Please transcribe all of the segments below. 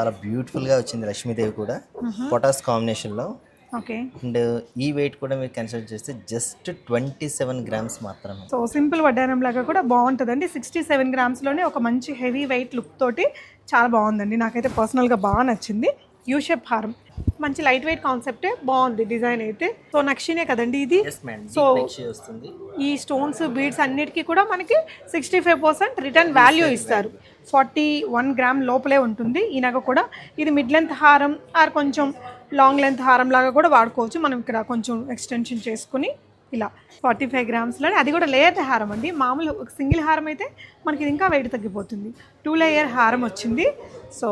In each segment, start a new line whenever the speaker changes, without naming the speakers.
చాలా బ్యూటిఫుల్గా వచ్చింది లక్ష్మీదేవి కూడా. పొటాస్ కాంబినేషన్లో
ఓకే.
అండ్ ఈ వెయిట్ కూడా మీరు కన్సిడర్ చేస్తే జస్ట్ ట్వంటీ సెవెన్ గ్రామ్స్ మాత్రమే.
సో సింపుల్ వడ్డానం లాగా కూడా బాగుంటుందండి. సిక్స్టీ సెవెన్ గ్రామ్స్లోనే ఒక మంచి హెవీ వెయిట్ లుక్ తోటి చాలా బాగుందండి. నాకైతే పర్సనల్గా బాగా నచ్చింది. యూ షేప్ హారం. మంచి లైట్ వెయిట్ కాన్సెప్టే బాగుంది డిజైన్ అయితే. సో నక్షినే కదండి ఇది? సో ఈ స్టోన్స్ బీడ్స్ అన్నిటికీ కూడా మనకి sixty five percent return value ఇస్తారు. ఫార్టీ వన్ గ్రామ్ లోపలే ఉంటుంది. ఈ నగ కూడా ఇది మిడ్ లెంత్ హారం ఆర్ కొంచెం లాంగ్ లెంత్ హారం లాగా కూడా వాడుకోవచ్చు. మనం ఇక్కడ కొంచెం ఎక్స్టెన్షన్ చేసుకుని ఇలా ఫార్టీ ఫైవ్ గ్రామ్స్లో అది కూడా లేయర్ హారం అండి. మామూలు ఒక సింగిల్ హారం అయితే మనకి ఇది ఇంకా వెయిట్ తగ్గిపోతుంది. టూ లేయర్ హారం వచ్చింది. So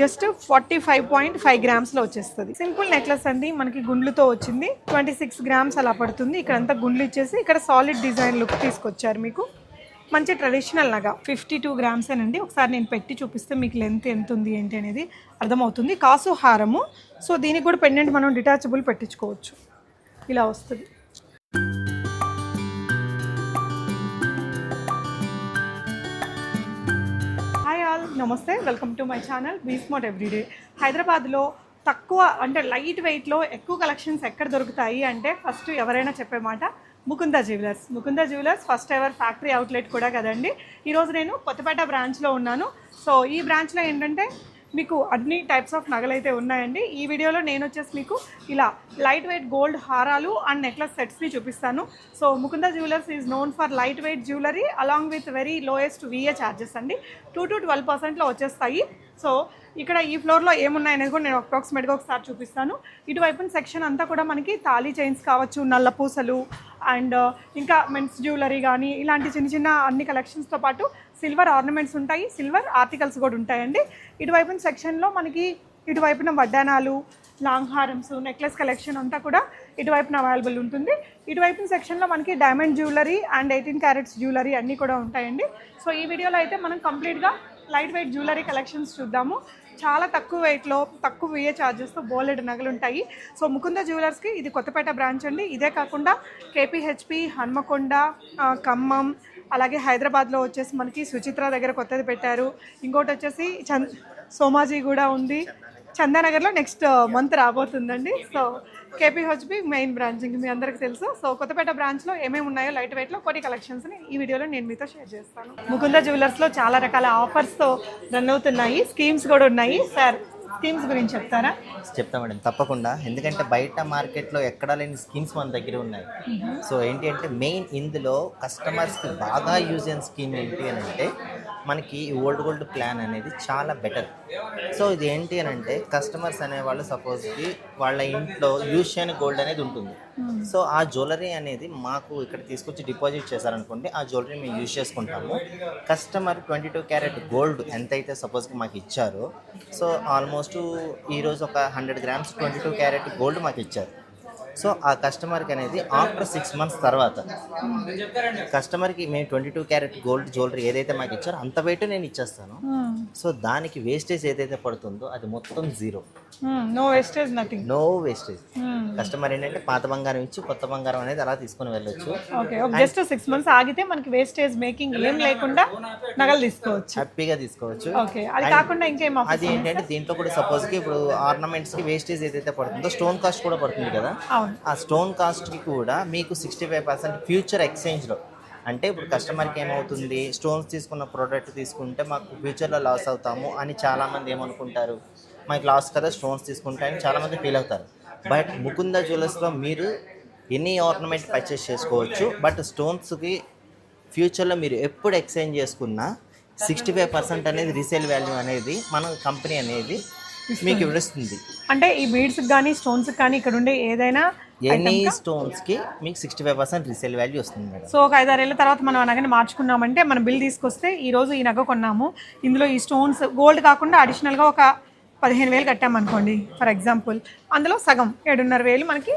just forty five point five గ్రామ్స్లో వచ్చేస్తుంది. సింపుల్ నెక్లెస్ అండి. మనకి గుండ్లతో వచ్చింది. ట్వంటీ సిక్స్ గ్రామ్స్ అలా పడుతుంది. ఇక్కడ అంతా గుండ్లు ఇచ్చేసి ఇక్కడ సాలిడ్ డిజైన్ లుక్ తీసుకొచ్చారు మీకు. మంచి ట్రెడిషనల్ లాగా ఫిఫ్టీ టూ గ్రామ్సేనండి ఒకసారి నేను పెట్టి చూపిస్తే మీకు లెంత్ ఎంత ఉంది ఏంటి అనేది అర్థమవుతుంది. కాసు హారము. సో దీనికి కూడా పెండెంట్ మనం డిటాచబుల్ పెట్టించుకోవచ్చు. ఇలా వస్తుంది. హాయ్ ఆల్ నమస్తే. Welcome to my channel be everyday హైదరాబాద్లో తక్కువ అంటే లైట్ వెయిట్లో ఎక్కువ కలెక్షన్స్ ఎక్కడ దొరుకుతాయి అంటే ఫస్ట్ ఎవరైనా చెప్పే మాట Mukunda jewellers Mukunda jewellers first ever factory outlet కూడా కదండి. ఈరోజు నేను కొత్తపేట బ్రాంచ్లో ఉన్నాను. సో ఈ బ్రాంచ్లో ఏంటంటే మీకు అన్ని టైప్స్ ఆఫ్ నగలు అయితే ఉన్నాయండి. ఈ వీడియోలో నేను వచ్చేసి మీకు ఇలా లైట్ వెయిట్ గోల్డ్ హారాలు అండ్ నెక్లెస్ సెట్స్ని చూపిస్తాను. So Mukunda jewellers is known for light weight jewellery along with very lowest VA charges అండి. టూ టు ట్వెల్వ్ పర్సెంట్లో వచ్చేస్తాయి. సో ఇక్కడ ఈ ఫ్లోర్లో ఏమున్నాయి అనేది కూడా నేను అప్రాక్సిమేట్గా ఒకసారి చూపిస్తాను. ఇటువైపున సెక్షన్ అంతా కూడా మనకి తాళీ చైన్స్ కావచ్చు నల్ల పూసలు అండ్ uh, ఇంకా మెన్స్ జ్యువెలరీ కానీ ఇలాంటి చిన్న చిన్న అన్ని కలెక్షన్స్తో పాటు సిల్వర్ ఆర్నమెంట్స్ ఉంటాయి. సిల్వర్ ఆర్టికల్స్ కూడా ఉంటాయండి. ఇటువైపున సెక్షన్లో మనకి ఇటువైపున వడ్డానాలు లాంగ్ హారమ్స్ నెక్లెస్ కలెక్షన్ అంతా కూడా ఇటువైపున అవైలబుల్ ఉంటుంది. ఇటువైపున సెక్షన్లో మనకి diamond jewellery and eighteen carats jewellery అన్నీ కూడా ఉంటాయండి. సో ఈ వీడియోలో అయితే మనం కంప్లీట్గా లైట్ వెయిట్ జ్యువెలరీ కలెక్షన్స్ చూద్దాము. చాలా తక్కువ వెయిట్లో తక్కువ విఏ ఛార్జెస్తో బోలెడ్ నగలు ఉంటాయి. సో ముకుంద జ్యువెలర్స్కి ఇది కొత్తపేట బ్రాంచ్ అండి. ఇదే కాకుండా కేపీహెచ్పి హన్మకొండ ఖమ్మం అలాగే హైదరాబాద్లో వచ్చేసి మనకి సుచిత్ర దగ్గర కొత్తది పెట్టారు. ఇంకోటి వచ్చేసి చంద్ సోమాజీ కూడా ఉంది. చందానగర్లో నెక్స్ట్ మంత్ రాబోతుందండి. సో కేపీహెచ్బి మెయిన్ బ్రాంచ్ ఇంక మీ అందరికీ తెలుసు. సో కొత్తపేట బ్రాంచ్లో ఏమేమి ఉన్నాయో లైట్ వెయిట్లో కొన్ని కలెక్షన్స్ని ఈ వీడియోలో నేను మీతో షేర్ చేస్తాను. ముకుంద జ్యువెలర్స్లో చాలా రకాల ఆఫర్స్తో రన్ అవుతున్నాయి. స్కీమ్స్ కూడా ఉన్నాయి. సార్ స్కీమ్స్ గురించి చెప్తారా?
చెప్తా మేడం తప్పకుండా. ఎందుకంటే బయట మార్కెట్లో ఎక్కడా లేని స్కీమ్స్ మన దగ్గర ఉన్నాయి. సో ఏంటి అంటే మెయిన్ ఇందులో కస్టమర్స్కి బాగా యూజ్ అయిన స్కీమ్ ఏంటి అని అంటే మనకి ఓల్డ్ గోల్డ్ ప్లాన్ అనేది చాలా బెటర్. సో ఇది ఏంటి అని అంటే కస్టమర్స్ అనేవాళ్ళు సపోజ్కి వాళ్ళ ఇంట్లో యూజ్ చేయని గోల్డ్ అనేది ఉంటుంది. సో ఆ జ్యువెలరీ అనేది మాకు ఇక్కడ తీసుకొచ్చి డిపాజిట్ చేశారనుకోండి ఆ జ్యువెలరీ మేము యూజ్ చేసుకుంటాము. Customer twenty two carat gold ఎంతైతే సపోజ్కి మాకు ఇచ్చారో సో ఆల్మోస్ట్ ఈరోజు ఒక hundred grams twenty two carat gold మాకు ఇచ్చారు. సో ఆ కస్టమర్కి అనేది ఆఫ్టర్ సిక్స్ మంత్స్ తర్వాత. కస్టమర్కి మేము twenty two carat gold jewellery ఏదైతే మాకు ఇచ్చారో అంత వెయిట్ నేను ఇచ్చేస్తాను. సో దానికి వేస్టేజ్ ఏదైతే పడుతుందో అది మొత్తం zero
no wastage nothing
no wastage customer ఏంటంటే పాత బంగారం ఇచ్చి కొత్త బంగారం అనేది అలా తీసుకొని వెళ్ళొచ్చు.
ఓకే జస్ట్ సిక్స్ మంత్స్ ఆగితే మనకి వేస్టేజ్ మేకింగ్ ఏం లేకుండా నగలు తీసుకోవచ్చు.
హ్యాపీగా తీసుకోవచ్చు.
ఓకే అది కాకుండా ఇంకేం
అది ఏంటంటే దీంట్లో కూడా సపోజ్కి ఇప్పుడు ఆర్నమెంట్స్కి వేస్టేజ్ ఏదైతే పడుతుందో స్టోన్ కాస్ట్ కూడా పడుతుంది కదా. ఆ స్టోన్ కాస్ట్కి కూడా మీకు సిక్స్టీ ఫైవ్ పర్సెంట్ ఫ్యూచర్ ఎక్స్చేంజ్లో అంటే ఇప్పుడు కస్టమర్కి ఏమవుతుంది? స్టోన్స్ తీసుకున్న ప్రోడక్ట్ తీసుకుంటే మాకు ఫ్యూచర్లో లాస్ అవుతాము అని చాలామంది ఏమనుకుంటారు? మాకు లాస్ కదా స్టోన్స్ తీసుకుంటా అని చాలామంది ఫీల్ అవుతారు. బట్ ముకుంద జ్యువెలర్స్లో మీరు ఎనీ ఆర్నమెంట్ పర్చేస్ చేసుకోవచ్చు. బట్ స్టోన్స్కి ఫ్యూచర్లో మీరు ఎప్పుడు ఎక్స్చేంజ్ చేసుకున్నా సిక్స్టీ ఫైవ్ పర్సెంట్ అనేది రీసేల్ వాల్యూ అనేది మన కంపెనీ అనేది మీకు ఇవ్వస్తుంది
అంటే ఈ బీడ్స్ కానీ స్టోన్స్ కానీ ఇక్కడ ఉండే ఏదైనా
ఎనీ స్టోన్స్కి మీకు sixty five percent resale value వస్తుంది మేడం.
సో ఒక ఐదారేళ్ళ తర్వాత మనం ఆ నగని మార్చుకున్నామంటే మనం బిల్ తీసుకొస్తే ఈ రోజు ఈ నగ కొన్నాము. ఇందులో ఈ స్టోన్స్ గోల్డ్ కాకుండా అడిషనల్గా ఒక పదిహేను వేలు కట్టామనుకోండి ఫర్ ఎగ్జాంపుల్ అందులో సగం ఏడున్నర వేలు మనకి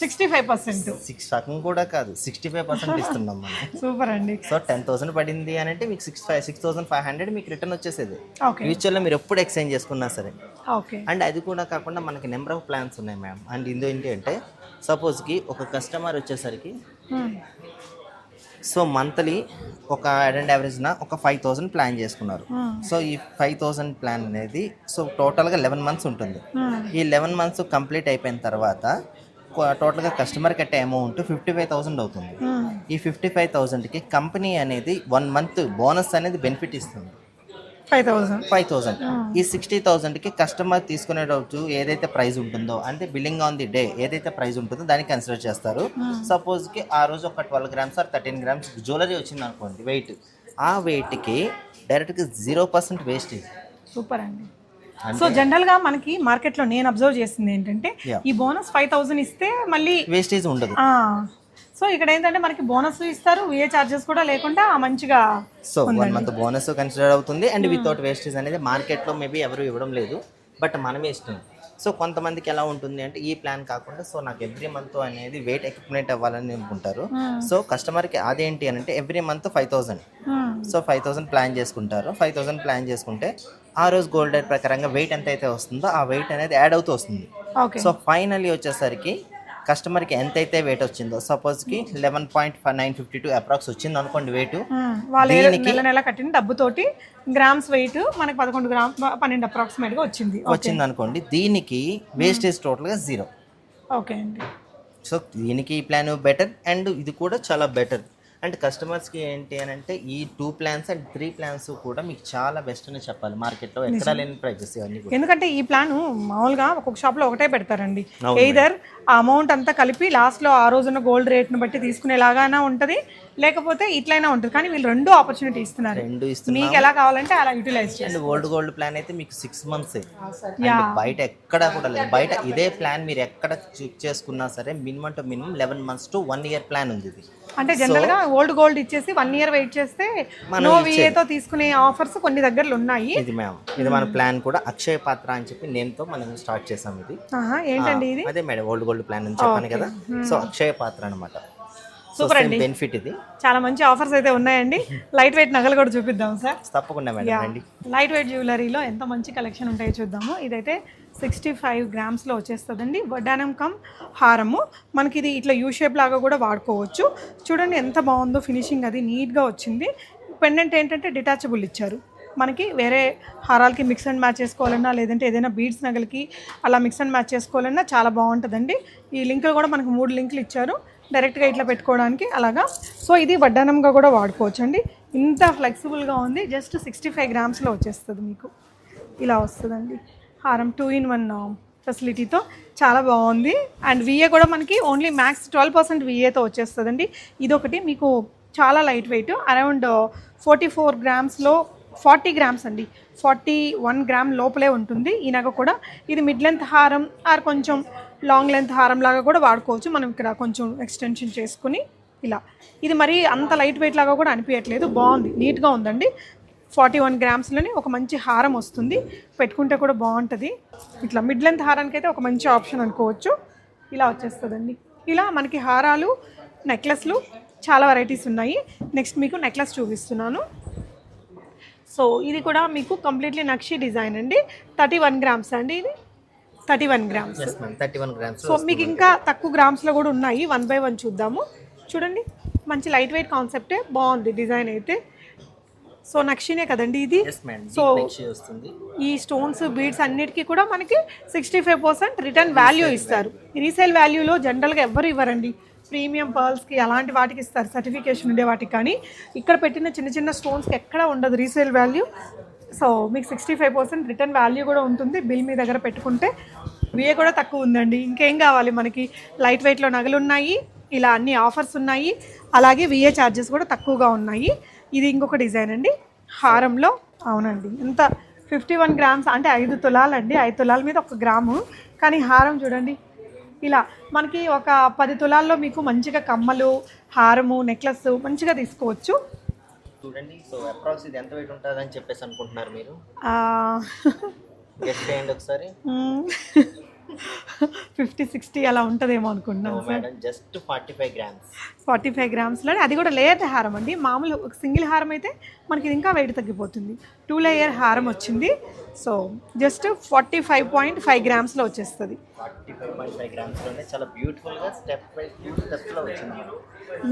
సిక్స్టీ ఫైవ్ పర్సెంట్
సిక్స్ సగం కూడా కాదు. సిక్స్టీ ఫైవ్ పర్సెంట్ ఇస్తున్నాం మనం.
సూపర్ అండి.
సో టెన్ థౌసండ్ పడింది అని అంటే మీకు six five six thousand five hundred మీకు రిటర్న్ వచ్చేసేది.
ఓకే
ఫ్యూచర్లో మీరు ఎప్పుడు ఎక్స్చేంజ్ చేసుకున్నా సరే.
ఓకే
అండ్ అది కూడా కాకుండా మనకి నెంబర్ ఆఫ్ ప్లాన్స్ ఉన్నాయి మ్యామ్ అండ్ ఇందులో ఏంటి అంటే సపోజ్కి ఒక కస్టమర్ వచ్చేసరికి సో మంత్లీ ఒక అండ్ యావరేజ్న ఒక ఫైవ్ థౌసండ్ ప్లాన్ చేసుకున్నారు. సో ఈ ఫైవ్ థౌసండ్ ప్లాన్ అనేది సో టోటల్గా లెవెన్ మంత్స్ ఉంటుంది. ఈ లెవెన్ మంత్స్ కంప్లీట్ అయిపోయిన తర్వాత టోటల్గా కస్టమర్ కట్టే అమౌంట్ ఫిఫ్టీ ఫైవ్ థౌసండ్ అవుతుంది ఈ ఫిఫ్టీ ఫైవ్ థౌసండ్కి కంపెనీ అనేది వన్ మంత్ బోనస్ అనేది బెనిఫిట్ ఇస్తుంది.
ఫైవ్ థౌసండ్
ఫైవ్ థౌసండ్ ఈ సిక్స్టీ థౌసండ్కి కస్టమర్ తీసుకునే రోజు ఏదైతే ప్రైస్ ఉంటుందో అంటే బిల్లింగ్ ఆన్ ది డే ఏదైతే ప్రైస్ ఉంటుందో దాన్ని కన్సిడర్ చేస్తారు. సపోజ్కి ఆ రోజు ఒక twelve grams or thirteen grams jewellery వచ్చింది అనుకోండి వెయిట్ ఆ వెయిట్కి డైరెక్ట్గా జీరో పర్సెంట్ వేస్టేజ్
సూపర్ అండి. సో జనరల్గా మనకి మార్కెట్లో నేను అబ్జర్వ్ చేసింది ఏంటంటే. ఈ బోనస్ ఫైవ్ థౌసండ్ ఇస్తే మళ్ళీ
వేస్టేజ్ ఉండదు.
సో ఇక్కడ ఏంటంటే మనకి బోనస్ ఇస్తారు విఏ చార్జెస్ కూడా లేకుండా మంచిగా
so one month bonus consider అవుతుంది. అండ్ వితౌట్ వేస్టేజ్ అనేది మార్కెట్లో మేబీ ఎవరు ఇవ్వడం లేదు. బట్ మనమే ఇష్టం సో కొంతమందికి ఎలా ఉంటుంది అంటే ఈ ప్లాన్ కాకుండా సో నాకు ఎవ్రీ మంత్ అనేది వెయిట్ ఎక్విప్మెంట్ అవ్వాలని అనుకుంటారు. సో కస్టమర్కి అదేంటి అని అంటే every month five thousand. So five thousand plan చేసుకుంటారు. ఫైవ్ థౌసండ్ ప్లాన్ చేసుకుంటే ఆ రోజు గోల్డ్ రేట్ ప్రకారంగా వెయిట్ ఎంత అయితే వస్తుందో ఆ వెయిట్ అనేది యాడ్ అవుతూ వస్తుంది.
ఓకే.
సో ఫైనల్లీ వచ్చేసరికి కస్టమర్కి ఎంతైతే వెయిట్ వచ్చిందో సపోజ్కి eleven point nine fifty two approx వచ్చింది అనుకోండి వెయిట్
నెల నెల కట్టిన డబ్బుతోటి గ్రామ్స్ వెయిట్ మనకి పదకొండు గ్రామ్ పన్నెండు అప్రాక్సిమేట్గా వచ్చింది
వచ్చింది అనుకోండి దీనికి వేస్టేజ్ టోటల్గా జీరో
ఓకే అండి.
సో దీనికి ఈ ప్లాన్ బెటర్ అండ్ ఇది కూడా చాలా బెటర్ అండ్ కస్టమర్స్కి ఏంటి అని అంటే ఈ two plans and three plans కూడా మీకు చాలా బెస్ట్ అని చెప్పాలి మార్కెట్లో. ఎక్కడ లేని ప్రైజెస్ ఇవన్నీ
ఎందుకంటే ఈ ప్లాన్ మామూలుగా ఒక్కొక్క షాప్లో ఒకటే పెడతారండి. ఎయిదర్ ఆ అమౌంట్ అంతా కలిపి లాస్ట్లో ఆ రోజున్న గోల్డ్ రేట్ని బట్టి తీసుకునేలాగానే ఉంటది. లేకపోతే ఇట్లయినా ఉంటుంది. కానీ వీళ్ళు రెండు ఆపర్చునిటీ ఇస్తున్నారు.
రెండు ఇస్తున్నా
మీకు ఎలా కావాలంటే అలా యూటిలైజ్ చేయండి
ఓల్డ్ గోల్డ్ ప్లాన్ అయితే మీకు సిక్స్ మంత్స్ బయట ఎక్కడ కూడా లేదు. బయట ఇదే ప్లాన్ మీరు ఎక్కడ చెక్ చేసుకున్నా సరే minimum to minimum eleven months to one year plan ఉంది ఇది.
అంటే జనరల్గా ఓల్డ్ గోల్డ్ ఇచ్చేసి వన్ ఇయర్ వెయిట్ చేస్తే నో విఏతో తీసుకునే ఆఫర్స్ కొన్ని దగ్గరలో ఉన్నాయి.
ఇది మ్యామ్ ఇది మన ప్లాన్ కూడా. అక్షయ పాత్ర అని చెప్పి నేమ్తో మనం స్టార్ట్ చేసాం ఇది.
ఆహా, ఏంటండి ఇది?
అదే మేడం ఓల్డ్ గోల్డ్ ప్లాన్ అని చెప్పాను కదా. సో అక్షయ పాత్ర అనమాట సో బెనిఫిట్ ఇది.
చాలా మంచి ఆఫర్స్ అయితే ఉన్నాయండి. లైట్ వెయిట్ నగలు కూడా చూపిద్దాం సార్.
తప్పకుండా మేడం రండి.
లైట్ వెయిట్ జ్యువెలరీలో ఎంత మంచి కలెక్షన్ ఉంటాయో చూద్దాము. ఇదైతే సిక్స్టీ ఫైవ్ గ్రామ్స్లో వచ్చేస్తుందండి. వడ్డానం కమ్ హారము. మనకి ఇది ఇట్లా యూ షేప్ లాగా కూడా వాడుకోవచ్చు. చూడండి ఎంత బాగుందో ఫినిషింగ్ అది నీట్గా వచ్చింది. పెండెంట్ ఏంటంటే డిటాచబుల్ ఇచ్చారు. మనకి వేరే హారాలకి మిక్స్ అండ్ మ్యాచ్ చేసుకోవాలన్నా లేదంటే ఏదైనా బీడ్స్ నగలకి అలా మిక్స్ అండ్ మ్యాచ్ చేసుకోవాలన్నా చాలా బాగుంటుందండి. ఈ లింకులు కూడా మనకు మూడు లింకులు ఇచ్చారు. డైరెక్ట్గా ఇట్లా పెట్టుకోవడానికి అలాగా. సో ఇది వడ్డానంగా కూడా వాడుకోవచ్చు అండి ఇంత ఫ్లెక్సిబుల్గా ఉంది. జస్ట్ సిక్స్టీ ఫైవ్ గ్రామ్స్లో వచ్చేస్తుంది మీకు. ఇలా వస్తుందండి. హారం టూ ఇన్ వన్ ఫెసిలిటీతో చాలా బాగుంది. అండ్ విఏ కూడా మనకి ఓన్లీ మ్యాక్స్ ట్వెల్వ్ పర్సెంట్ విఏతో వచ్చేస్తుందండి. ఇదొకటి మీకు చాలా light weight around forty four గ్రామ్స్లో forty grams అండి. ఫార్టీ వన్ గ్రామ్ లోపలే ఉంటుంది. ఈ నగ కూడా. ఇది మిడ్ లెంత్ హారం. ఆర్ కొంచెం లాంగ్ లెంత్ హారం లాగా కూడా వాడుకోవచ్చు. మనం ఇక్కడ కొంచెం ఎక్స్టెన్షన్ చేసుకుని ఇలా. ఇది మరి అంత లైట్ వెయిట్ లాగా కూడా అనిపించట్లేదు బాగుంది. నీట్గా ఉందండి. ఫార్టీ వన్ గ్రామ్స్లోనే ఒక మంచి హారం వస్తుంది. పెట్టుకుంటే కూడా బాగుంటుంది. ఇట్లా మిడ్ లెంత్ హారానికి అయితే ఒక మంచి ఆప్షన్ అనుకోవచ్చు. ఇలా వచ్చేస్తుందండి. ఇలా మనకి హారాలు నెక్లెస్లు చాలా వెరైటీస్ ఉన్నాయి. నెక్స్ట్ మీకు నెక్లెస్ చూపిస్తున్నాను. సో ఇది కూడా మీకు కంప్లీట్లీ నక్షి డిజైన్ అండి. థర్టీ వన్ గ్రామ్స్ అండి ఇది. Thirty one grams.
Thirty one grams
so మీకు ఇంకా తక్కువ గ్రామ్స్లో కూడా ఉన్నాయి. వన్ బై వన్ చూద్దాము. చూడండి. మంచి లైట్ వెయిట్ కాన్సెప్టే. బాగుంది. డిజైన్ అయితే. సో నక్షినే కదండి ఇది? సో ఈ స్టోన్స్ బీడ్స్ అన్నిటికీ కూడా మనకి sixty five percent return value ఇస్తారు. రీసేల్ వాల్యూలో జనరల్గా ఎవ్వరు ఇవ్వరండి. ప్రీమియం పర్ల్స్కి అలాంటి వాటికి ఇస్తారు. సర్టిఫికేషన్ ఉండే వాటికి కానీ. ఇక్కడ పెట్టిన చిన్న చిన్న స్టోన్స్కి ఎక్కడ ఉండదు రీసేల్ వాల్యూ. సో మీకు sixty five percent return value కూడా ఉంటుంది. బిల్ మీ దగ్గర పెట్టుకుంటే విఏ కూడా తక్కువ ఉందండి. ఇంకేం కావాలి మనకి? లైట్ వెయిట్లో నగలు ఉన్నాయి. ఇలా అన్ని ఆఫర్స్ ఉన్నాయి. అలాగే విఏ ఛార్జెస్ కూడా తక్కువగా ఉన్నాయి. ఇది ఇంకొక డిజైన్ అండి. హారంలో అవునండి. ఎంత ఫిఫ్టీ వన్ గ్రామ్స్ అంటే ఐదు తులాలండి. ఐదు తులాల మీద ఒక గ్రాము. కానీ హారం చూడండి. ఇలా మనకి ఒక పది తులాల్లో మీకు మంచిగా కమ్మలు హారము నెక్లెస్ మంచిగా తీసుకోవచ్చు.
చూడండి. సో అప్రాక్స్ ఇది ఎంత వెయిట్ ఉంటుంది అని చెప్పేసి అనుకుంటున్నారు మీరు? గెస్ట్ చేయండి ఒకసారి.
ఫిఫ్టీ సిక్స్టీ అలా ఉంటుందేమో అనుకుంటున్నాను sir.
Just forty five grams
forty five గ్రామ్స్లో అది కూడా లేయర్ హారం అండి. మామూలు ఒక సింగిల్ హారం అయితే మనకి ఇది ఇంకా వెయిట్ తగ్గిపోతుంది. టూ లేయర్ హారం వచ్చింది. So just forty five point five గ్రామ్స్లో వచ్చేస్తుంది.
ఫార్టీ ఫైవ్ పాయింట్ ఫైవ్ గ్రామ్స్లోనే చాలా బ్యూటిఫుల్గా స్టెప్ బై స్టెప్స్లో వచ్చింది.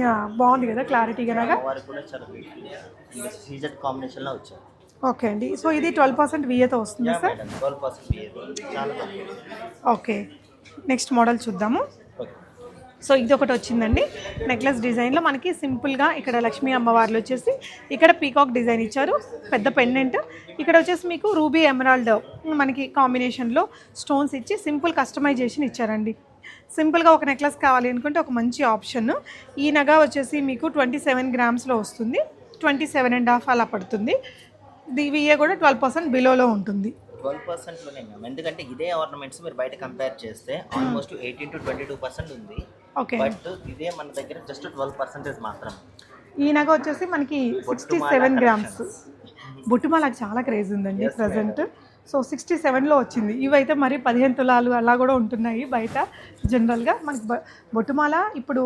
యా బాగుంది కదా క్లారిటీగా
కూడా చాలా బ్యూటిఫుల్ సీజెడ్ కాంబినేషన్లో వచ్చాయి.
ఓకే అండి. సో ఇది ట్వెల్వ్ పర్సెంట్ విఏతో వస్తుందా sir?
Twelve percent
okay. Next model చూద్దాము. సో ఇది ఒకటి వచ్చిందండి. నెక్లెస్ డిజైన్లో మనకి సింపుల్గా ఇక్కడ లక్ష్మీ అమ్మవార్లు వచ్చేసి ఇక్కడ పీకాక్ డిజైన్ ఇచ్చారు. పెద్ద పెండెంట్. ఇక్కడ వచ్చేసి మీకు రూబీ ఎమరాల్డ్ మనకి కాంబినేషన్లో స్టోన్స్ ఇచ్చి సింపుల్ కస్టమైజేషన్ ఇచ్చారండి. సింపుల్గా ఒక నెక్లెస్ కావాలి అనుకుంటే ఒక మంచి ఆప్షన్. ఈ నగ వచ్చేసి మీకు ట్వంటీ సెవెన్ గ్రామ్స్లో వస్తుంది. ట్వంటీ సెవెన్ అండ్ హాఫ్ అలా పడుతుంది. దీవిఏ కూడా ట్వెల్వ్ పర్సెంట్ బిలోలో ఉంటుంది.
ట్వెల్వ్ పర్సెంట్లోనే మ్యామ్ ఎందుకంటే ఇదే ఆర్నమెంట్స్ మీరు బయట కంపేర్ చేస్తే almost eighteen to twenty two percent ఉంది.
ఓకే
బట్ ఇదే మన దగ్గర జస్ట్ ట్వెల్వ్ పర్సెంటేజ్ మాత్రం
ఈ నగ వచ్చేసి మనకి సిక్స్టీ సెవెన్ గ్రామ్స్ బొట్టుమాలకు చాలా క్రేజ్ ఉందండి ప్రజెంట్ సో సిక్స్టీ సెవెన్లో వచ్చింది. ఇవైతే మరి పదిహేను తులాలు అలా కూడా ఉంటున్నాయి బయట జనరల్గా. మనకి బొట్టుమాల ఇప్పుడు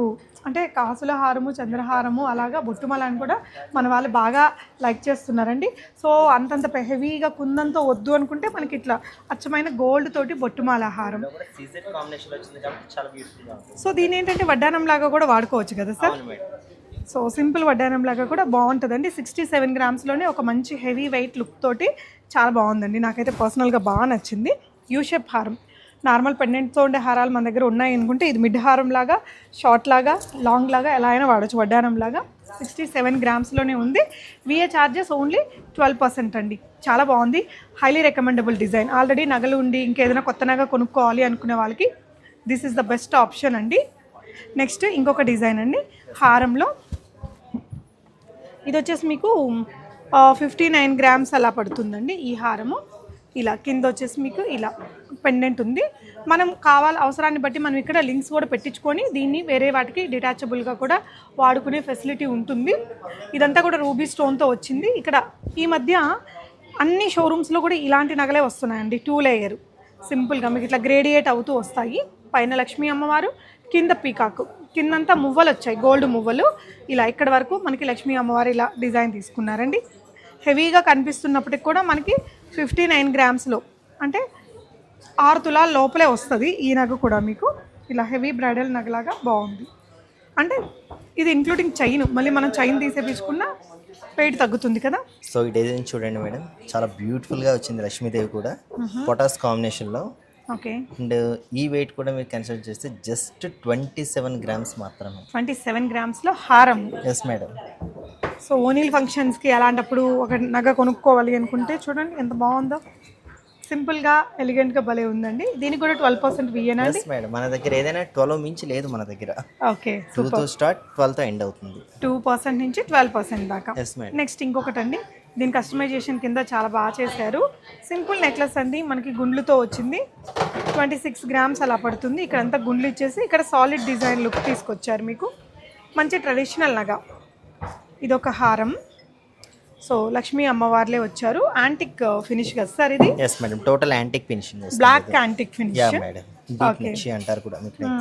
అంటే కాసుల హారము చంద్రహారము అలాగా బొట్టుమాల అని కూడా మన వాళ్ళు బాగా లైక్ చేస్తున్నారండి. సో అంతంత హెవీగా కుందంతో వద్దు అనుకుంటే మనకి ఇట్లా అచ్చమైన గోల్డ్ తోటి బొట్టుమాల హారం. సో దీని ఏంటంటే వడ్డానం లాగా కూడా వాడుకోవచ్చు కదా సార్? సో సింపుల్ వడ్డానం లాగా కూడా బాగుంటుందండి. సిక్స్టీ సెవెన్ గ్రామ్స్లోనే ఒక మంచి హెవీ వెయిట్ లుక్ తోటి చాలా బాగుందండి. నాకైతే పర్సనల్గా బాగా నచ్చింది. యూ షేప్ హారం. నార్మల్ పెండెంట్తో ఉండే హారాలు మన దగ్గర ఉన్నాయి అనుకుంటే ఇది మిడ్ హారం లాగా షార్ట్ లాగా లాంగ్ లాగా ఎలా అయినా వాడచ్చు వడ్డానం లాగా. సిక్స్టీ సెవెన్ గ్రామ్స్లోనే ఉంది. VA charges only twelve percent అండి. చాలా బాగుంది. హైలీ రికమెండబుల్ డిజైన్ ఆల్రెడీ నగలు ఉండి ఇంకేదైనా కొత్త నగ కొనుక్కోవాలి అనుకునే వాళ్ళకి this is the best option అండి. నెక్స్ట్ ఇంకొక డిజైన్ అండి. హారంలో ఇది వచ్చేసి మీకు ఫిఫ్టీ నైన్ గ్రామ్స్ అలా పడుతుందండి ఈ హారము. ఇలా కింద వచ్చేసి మీకు ఇలా పెండెంట్ ఉంది. మనం కావాలి అవసరాన్ని బట్టి మనం ఇక్కడ లింక్స్ కూడా పెట్టించుకొని దీన్ని వేరే వాటికి డిటాచబుల్గా కూడా వాడుకునే ఫెసిలిటీ ఉంటుంది. ఇదంతా కూడా రూబీ స్టోన్తో వచ్చింది. ఇక్కడ ఈ మధ్య అన్ని షోరూమ్స్లో కూడా ఇలాంటి నగలే వస్తున్నాయండి టూ లేయర్ సింపుల్గా మీకు ఇట్లా గ్రేడియేట్ అవుతూ వస్తాయి. పైన లక్ష్మీ అమ్మవారు కింద పీకాకు. కిందంతా మువ్వలు వచ్చాయి గోల్డ్ మువ్వలు. ఇలా ఇక్కడ వరకు మనకి లక్ష్మీ అమ్మవారు ఇలా డిజైన్ తీసుకున్నారండి. హెవీగా కనిపిస్తున్నప్పటికి కూడా మనకి ఫిఫ్టీ నైన్ గ్రామ్స్లో అంటే ఆరు తులాల లోపలే వస్తుంది ఈ నగ కూడా మీకు. ఇలా హెవీ బ్రైడల్ నగలాగా బాగుంది. అంటే ఇది ఇంక్లూడింగ్ చైన్ మళ్ళీ మనం చైన్ తీసేపించుకున్న వెయిట్ తగ్గుతుంది కదా?
సో ఈ డిజైన్ చూడండి మేడం చాలా బ్యూటిఫుల్గా వచ్చింది లక్ష్మీదేవి కూడా. పొటాస్ కాంబినేషన్లో
ఓకే.
అండ్ ఈ వెయిట్ కూడా మీరు కన్సిడర్ చేస్తే జస్ట్ ట్వంటీ సెవెన్ గ్రామ్స్ మాత్రమే.
ట్వంటీ సెవెన్ గ్రామ్స్లో హారం.
ఎస్ మేడం
సో ఓనీల్ ఫంక్షన్స్కి అలాంటప్పుడు ఒక నగ కొనుక్కోవాలి అనుకుంటే చూడండి ఎంత బాగుందో. సింపుల్గా ఎలిగెంట్గా భలే ఉందండి. దీనికి కూడా ట్వెల్వ్ పర్సెంట్
ఎస్ మేడం మన దగ్గర ఏదైనా ట్వెల్వ్ మించి లేదు మన దగ్గర.
ఓకే
టూతో స్టార్ట్ ట్వెల్వ్తో ఎండ్ అవుతుంది.
టూ పర్సెంట్ నుంచి ట్వెల్వ్ పర్సెంట్ దాకా. నెక్స్ట్ ఇంకొకటి అండి దీని కస్టమైజేషన్ కింద చాలా బాగా చేశారు. సింపుల్ నెక్లెస్ అండి మనకి గుండ్లతో వచ్చింది. ట్వంటీ సిక్స్ గ్రామ్స్ అలా పడుతుంది. ఇక్కడ అంతా గుండ్లు ఇచ్చేసి ఇక్కడ సాలిడ్ డిజైన్ లుక్ తీసుకొచ్చారు మీకు. మంచి ట్రెడిషనల్ నగ. ఇదొక హారం. సో లక్ష్మీ అమ్మవార్లే వచ్చారు. యాంటిక్ ఫినిష్ కదా సార్ ఇది?
Yes madam total antique finishing
black antique finish
అంటారు కూడా మీకు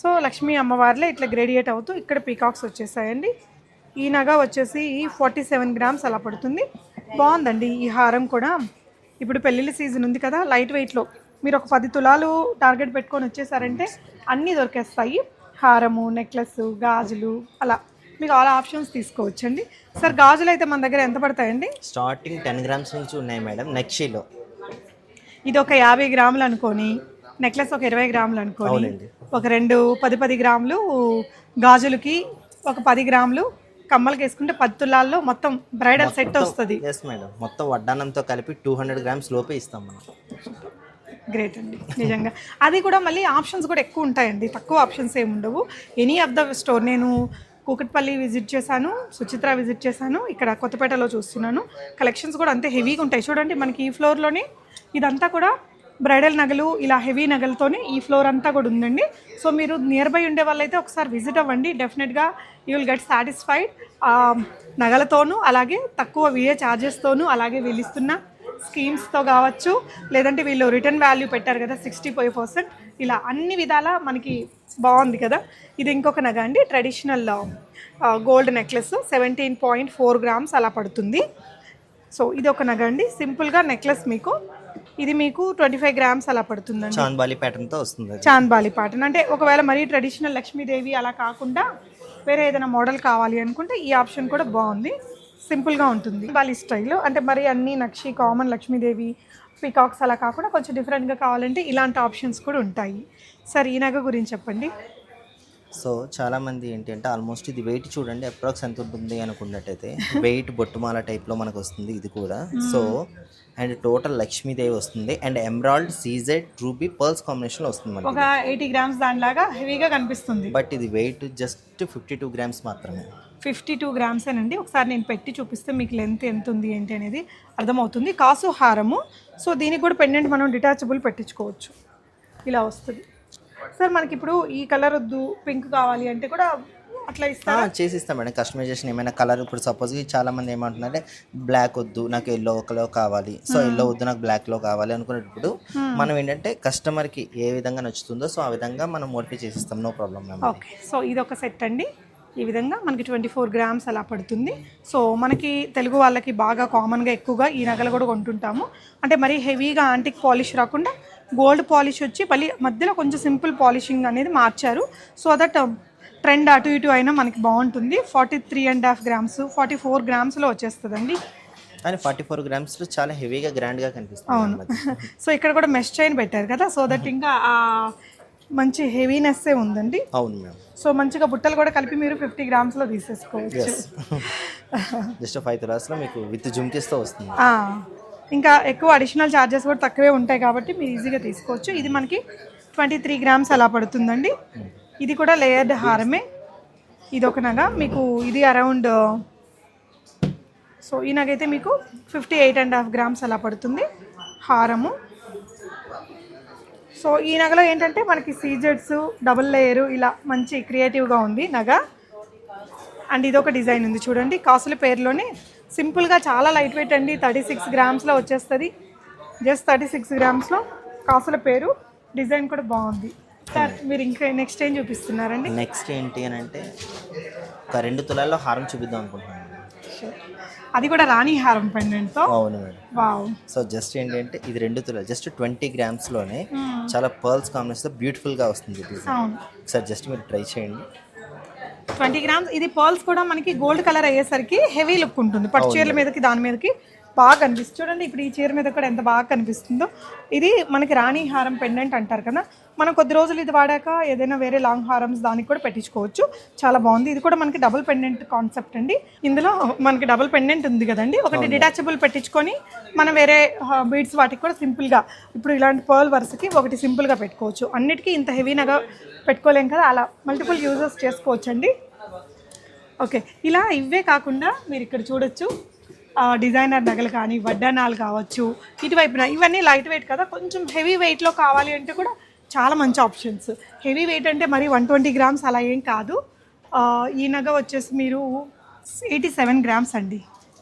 సో లక్ష్మీ అమ్మవార్లే ఇట్లా గ్రేడియేట్ అవుతూ ఇక్కడ పీకాక్స్ వచ్చేసాయండి. ఈ నగ వచ్చేసి ఫార్టీ సెవెన్ గ్రామ్స్ అలా పడుతుంది. బాగుందండి ఈ హారం కూడా. ఇప్పుడు పెళ్ళిళ్ళ సీజన్ ఉంది కదా లైట్ వెయిట్లో మీరు ఒక పది తులాలు టార్గెట్ పెట్టుకొని వచ్చేసారంటే అన్నీ దొరికేస్తాయి. హారము నెక్లెస్ గాజులు అలా. మీకు ఆల్ ఆప్షన్స్ తీసుకోవచ్చండి. సార్ గాజులు అయితే మన దగ్గర ఎంత పడతాయండి?
స్టార్టింగ్ టెన్ గ్రామ్స్ నుంచి ఉన్నాయి మేడం నెక్షీలో
ఇది ఒక యాభై గ్రాములు అనుకొని నెక్లెస్ ఒక ఇరవై గ్రాములు అనుకొని. ఒక రెండు పది పది గ్రాములు గాజులకి ఒక పది గ్రాములు కమ్మలకి వేసుకుంటే పది తులాల్లో మొత్తం బ్రైడల్ సెట్ వస్తుంది.
ఎస్ మేడం మొత్తం వడ్డానంతో కలిపి టూ హండ్రెడ్ గ్రామ్స్ లోపే ఇస్తాం మనం.
గ్రేట్ అండి. నిజంగా. అది కూడా మళ్ళీ ఆప్షన్స్ కూడా ఎక్కువ ఉంటాయండి. తక్కువ ఆప్షన్స్ ఏమి ఉండవు. ఎనీ ఆఫ్ ద స్టోర్ నేను కూకట్పల్లి విజిట్ చేశాను సుచిత్ర విజిట్ చేశాను ఇక్కడ కొత్తపేటలో చూస్తున్నాను. కలెక్షన్స్ కూడా అంతే హెవీగా ఉంటాయి. చూడండి మనకి ఈ ఫ్లోర్లోనే ఇదంతా కూడా బ్రైడల్ నగలు ఇలా హెవీ నగలతోనే ఈ ఫ్లోర్ అంతా కూడా ఉందండి. సో మీరు నియర్ బై ఉండే వాళ్ళైతే ఒకసారి విజిట్ అవ్వండి. డెఫినెట్గా యూ విల్ గెట్ సాటిస్ఫైడ్ నగలతోనూ అలాగే తక్కువ విఏ ఛార్జెస్తోనూ అలాగే వీళ్ళిస్తున్న స్కీమ్స్తో కావచ్చు. లేదంటే వీళ్ళు రిటర్న్ వాల్యూ పెట్టారు కదా సిక్స్టీ ఫైవ్ పర్సెంట్ ఇలా అన్ని విధాలా మనకి బాగుంది కదా. ఇది ఇంకొక నగ అండి traditional gold necklace seventeen point four grams అలా పడుతుంది. సో ఇది ఒక నగ అండి. సింపుల్గా నెక్లెస్ మీకు ఇది మీకు ట్వంటీ ఫైవ్ గ్రామ్స్ అలా పడుతుందండి.
చాంద్బాలి ప్యాటర్న్తో వస్తుంది
చాంద్బాలి పాటన్ అంటే ఒకవేళ మరీ ట్రెడిషనల్ లక్ష్మీదేవి అలా కాకుండా వేరే ఏదైనా మోడల్ కావాలి అనుకుంటే ఈ ఆప్షన్ కూడా బాగుంది. సింపుల్గా ఉంటుంది. బాలి స్టైల్ అంటే మరి అన్ని నక్షి కామన్ లక్ష్మీదేవి పీకాక్స్ అలా కాకుండా కొంచెం డిఫరెంట్గా కావాలంటే ఇలాంటి ఆప్షన్స్ కూడా ఉంటాయి. సార్ ఈ నగ గురించి చెప్పండి.
సో చాలా మంది ఏంటి అంటే ఆల్మోస్ట్ ఇది వెయిట్ చూడండి అప్రాక్స్ ఎంత ఉంటుంది అనుకున్నట్టయితే. వెయిట్ బొట్టుమాల టైప్లో మనకు వస్తుంది ఇది కూడా. సో అండ్ టోటల్ లక్ష్మీదేవి వస్తుంది. And emerald CZ ruby pearls కాంబినేషన్లో వస్తుంది మనకి
ఒక ఎయిటీ గ్రామ్స్ దానిలాగా హెవీగా కనిపిస్తుంది.
బట్ ఇది weight just fifty two grams మాత్రమే.
ఫిఫ్టీ టూ గ్రామ్సేనండి ఒకసారి నేను పెట్టి చూపిస్తే మీకు లెంత్ ఎంత ఉంది ఏంటి అనేది అర్థమవుతుంది. కాసు హారము. సో దీనికి కూడా పెండెంట్ మనం డిటాచబుల్ పెట్టించుకోవచ్చు. ఇలా వస్తుంది. సార్ మనకి ఇప్పుడు ఈ కలర్ వద్దు పింక్ కావాలి అంటే కూడా అట్లా
ఆ,
ఇస్తారా
చేసిస్తాం మేడం. కస్టమైజేషన్ ఏమైనా కలర్ ఇప్పుడు సపోజ్ చాలా మంది ఏమంటున్నారంటే బ్లాక్ వద్దు నాకు ఎల్లో కలర్ కావాలి. సో ఎల్లో వద్దు నాకు బ్లాక్లో కావాలి అనుకునేటప్పుడు మనం ఏంటంటే కస్టమర్కి ఏ విధంగా నచ్చుతుందో సో ఆ విధంగా మనం modify చేసిస్తాం. No problem ma'am
okay so ఇది ఒక సెట్ అండి. ఈ విధంగా మనకి ట్వంటీ ఫోర్ గ్రామ్స్ అలా పడుతుంది. సో మనకి తెలుగు వాళ్ళకి బాగా కామన్గా ఎక్కువగా ఈ నగలు కూడా కొంటుంటాము. అంటే మరీ హెవీగా యాంటిక్ పాలిష్ రాకుండా గోల్డ్ పాలిష్ వచ్చి మళ్ళీ మధ్యలో కొంచెం సింపుల్ పాలిషింగ్ అనేది మార్చారు. సో దట్ ట్రెండ్ అటు ఇటు అయినా మనకి బాగుంటుంది. Forty three and half grams forty four గ్రామ్స్లో వచ్చేస్తుందండి.
కానీ ఫార్టీ ఫోర్ గ్రామ్స్ చాలా హెవీగా గ్రాండ్గా కనిపిస్తుంది
అవును. సో ఇక్కడ కూడా మెష్ చైన్ పెట్టారు కదా సో దట్ ఇంకా మంచి హెవీనెస్సే ఉందండి.
అవును మ్యామ్.
సో మంచిగా బుట్టలు కూడా కలిపి మీరు ఫిఫ్టీ గ్రామ్స్లో తీసేసుకోవచ్చు.
జస్ట్ ఫైవ్ తులాస్లో మీకు విత్ జుమ్కిస్తో వస్తుంది.
ఇంకా ఎక్కువ అడిషనల్ ఛార్జెస్ కూడా తక్కువే ఉంటాయి కాబట్టి మీరు ఈజీగా తీసుకోవచ్చు. ఇది మనకి ట్వంటీ త్రీ గ్రామ్స్ అలా పడుతుందండి. ఇది కూడా లేయర్డ్ హారమే. ఇది ఒక నగ. మీకు ఇది అరౌండ్ సో ఈ నగ అయితే మీకు fifty eight and half grams అలా పడుతుంది హారము. సో ఈ నగలో ఏంటంటే మనకి సీజెడ్స్ డబుల్ లేయరు ఇలా మంచి క్రియేటివ్గా ఉంది నగ. అండ్ ఇది ఒక డిజైన్ ఉంది చూడండి. కాసుల పేరులోనే సింపుల్గా చాలా లైట్ వెయిట్ అండి. థర్టీ సిక్స్ గ్రామ్స్లో వచ్చేస్తుంది. జస్ట్ థర్టీ సిక్స్ గ్రామ్స్లో కాసుల పేరు. డిజైన్ కూడా బాగుంది. సార్ మీరు ఇంకా నెక్స్ట్ ఏం చూపిస్తున్నారండి?
నెక్స్ట్ ఏంటి అని అంటే ఒక రెండు తులాల్లో హారం చూపిద్దాం అనుకుంటున్నాను.
అది కూడా రాణి హారం పెండెంట్తో
అవును మేడం. సో జస్ట్ ఏంటంటే ఇది రెండు తులాలు. జస్ట్ ట్వంటీ గ్రామ్స్లోనే చాలా పర్ల్స్ కాంబినేషన్ బ్యూటిఫుల్గా వస్తుంది ఒకసారి జస్ట్ మీరు ట్రై చేయండి.
Twenty grams. ఇది పర్ల్స్ కూడా మనకి గోల్డ్ కలర్ అయ్యేసరికి హెవీ లుక్ ఉంటుంది. పట్టు చీరల మీదకి దాని మీదకి. బాగా కనిపిస్తుంది. చూడండి ఇప్పుడు ఈ చీర మీద కూడా ఎంత బాగా కనిపిస్తుందో. ఇది మనకి రాణి హారం పెండెంట్ అంటారు కదా. మనం కొద్ది రోజులు ఇది వాడాక ఏదైనా వేరే లాంగ్ హారమ్స్ దానికి కూడా పెట్టించుకోవచ్చు. చాలా బాగుంది. ఇది కూడా మనకి డబుల్ పెండెంట్ కాన్సెప్ట్ అండి. ఇందులో మనకి డబుల్ పెండెంట్ ఉంది కదండి. ఒకటి డిటాచబుల్ పెట్టించుకొని మనం వేరే బీడ్స్ వాటికి కూడా సింపుల్గా ఇప్పుడు ఇలాంటి పర్ల్ వరుసకి ఒకటి సింపుల్గా పెట్టుకోవచ్చు. అన్నిటికీ ఇంత హెవీనగా పెట్టుకోలేం కదా. అలా మల్టిపుల్ యూజెస్ చేసుకోవచ్చు అండి ఓకే. ఇలా ఇవే కాకుండా మీరు ఇక్కడ చూడొచ్చు. డిజైనర్ నగలు కానీ వడ్డానాలు కావచ్చు ఇటువైపున ఇవన్నీ లైట్ వెయిట్ కదా కొంచెం హెవీ వెయిట్లో కావాలి అంటే కూడా చాలా మంచి ఆప్షన్స్ హెవీ వెయిట్ అంటే మరి వన్ ట్వంటీ గ్రామ్స్ అలా ఏం కాదు. ఈ నగ వచ్చేసి మీరు ఎయిటీ సెవెన్ గ్రామ్స్ అండి.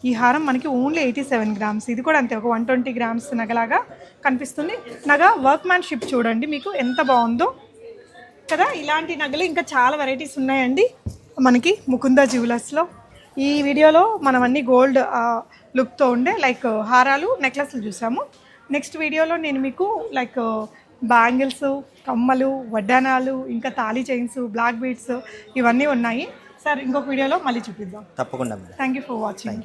ఈ హారం మనకి ఓన్లీ ఎయిటీ సెవెన్ గ్రామ్స్ ఇది కూడా అంతే ఒక వన్ ట్వంటీ గ్రామ్స్ నగలాగా కనిపిస్తుంది. నగ వర్క్మ్యాన్షిప్ చూడండి మీకు ఎంత బాగుందో. కదా ఇలాంటి నగలు ఇంకా చాలా వెరైటీస్ ఉన్నాయండి. మనకి ముకుంద జ్యువెలర్స్లో ఈ వీడియోలో మనం అన్ని గోల్డ్ లుక్తో ఉండే లైక్ హారాలు నెక్లెస్లు చూసాము. నెక్స్ట్ వీడియోలో నేను మీకు లైక్ బ్యాంగిల్స్ కమ్మలు వడ్డానాలు ఇంకా తాళీ చైన్స్ బ్లాక్ బీడ్స్ ఇవన్నీ ఉన్నాయి. సార్ ఇంకొక వీడియోలో మళ్ళీ చూపిద్దాం.
తప్పకుండా
థ్యాంక్ యూ ఫర్ వాచింగ్